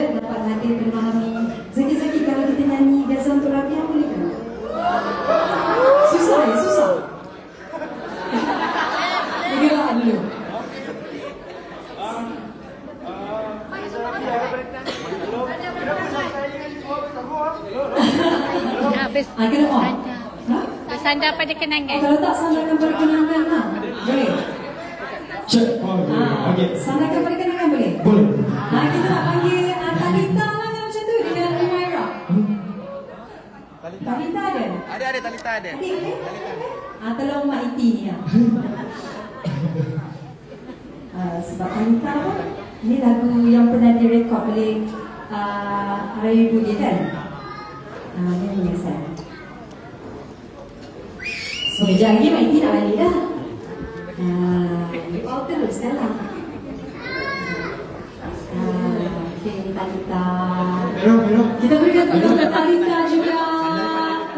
dapat hadir di malam ini. Zaki-zaki kalau kita nyanyi biasa untuk rapian boleh ke? Susah ya, susah. Bergerak dulu. Habis Ah, kena on. Sandar. Ha? Bersandar pada Oh, kenangan. kalau tak sandarkan pada kenangan lah. Boleh? Cek. Oh, Ah, okey. sandarkan pada kenangan boleh? Boleh. Ah, kita nak panggil ada? Talita ada. Ah, tolong Mak Iti ni lah. Ah, sebab Talita apa? Ini lagu yang pernah direkod oleh uh, Rayu Budi kan? Ah, ni punya saya. So, sekejap lagi Mak Iti nak balik dah. Ah, you all teruskan lah. Ah, okay, Talita. Kita berikan kepada Talita juga.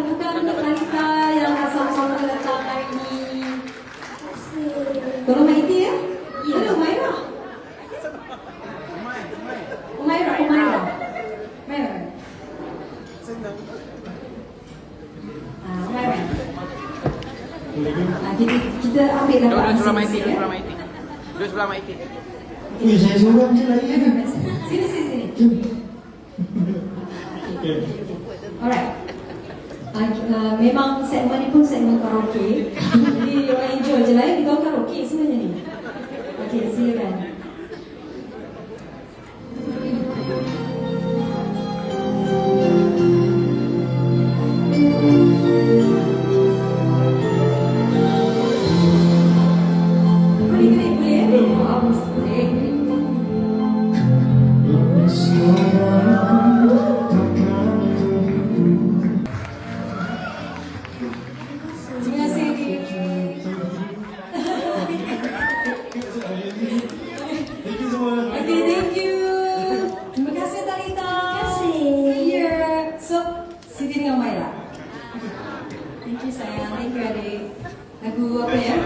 Tepukan untuk Talita yang sama-sama datang hari ini. Tolong Maiti ya. Ya. Tolong Umaira. Umaira, Umaira. Umaira. Ah, Umaira. Ah, kita kita ambil duduk sebelah Maiti, masing-masing, duduk ya. sebelah Maiti. Duduk sebelah Maiti. Ui, saya seorang je lagi kan. Sini sini sini. Okey. Alright. Uh, uh, memang segmen ni pun segmen karaoke. Jadi orang enjoy je lah ya. Kita Thank you adik. Lagu apa ya?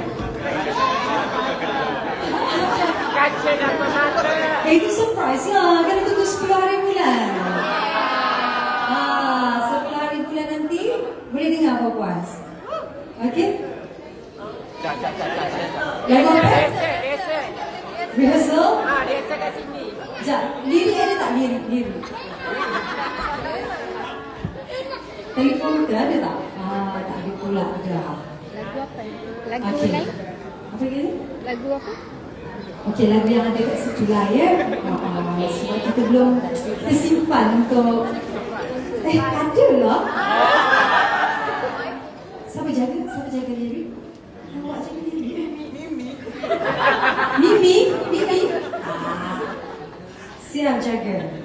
Eh, itu surprise lah. Kan tunggu 10 hari bulan. Ah, 10 hari bulan nanti boleh dengar apa puas. Okay? Lagu apa? Rehearsal? Sekejap, lirik ada tak lirik? Lirik. Telefon kita ada tak? Pula dah. Lagu apa? Lagu Okey. lain? Apa lagi? Lagu apa? Okey, lagu yang ada kat situ lah ya. Ah, sebab kita belum kita simpan untuk Eh, ada lah. Siapa jaga? Siapa jaga lirik? Awak jaga lirik. Mimi. Mimi? Mimi? Ah, siap jaga.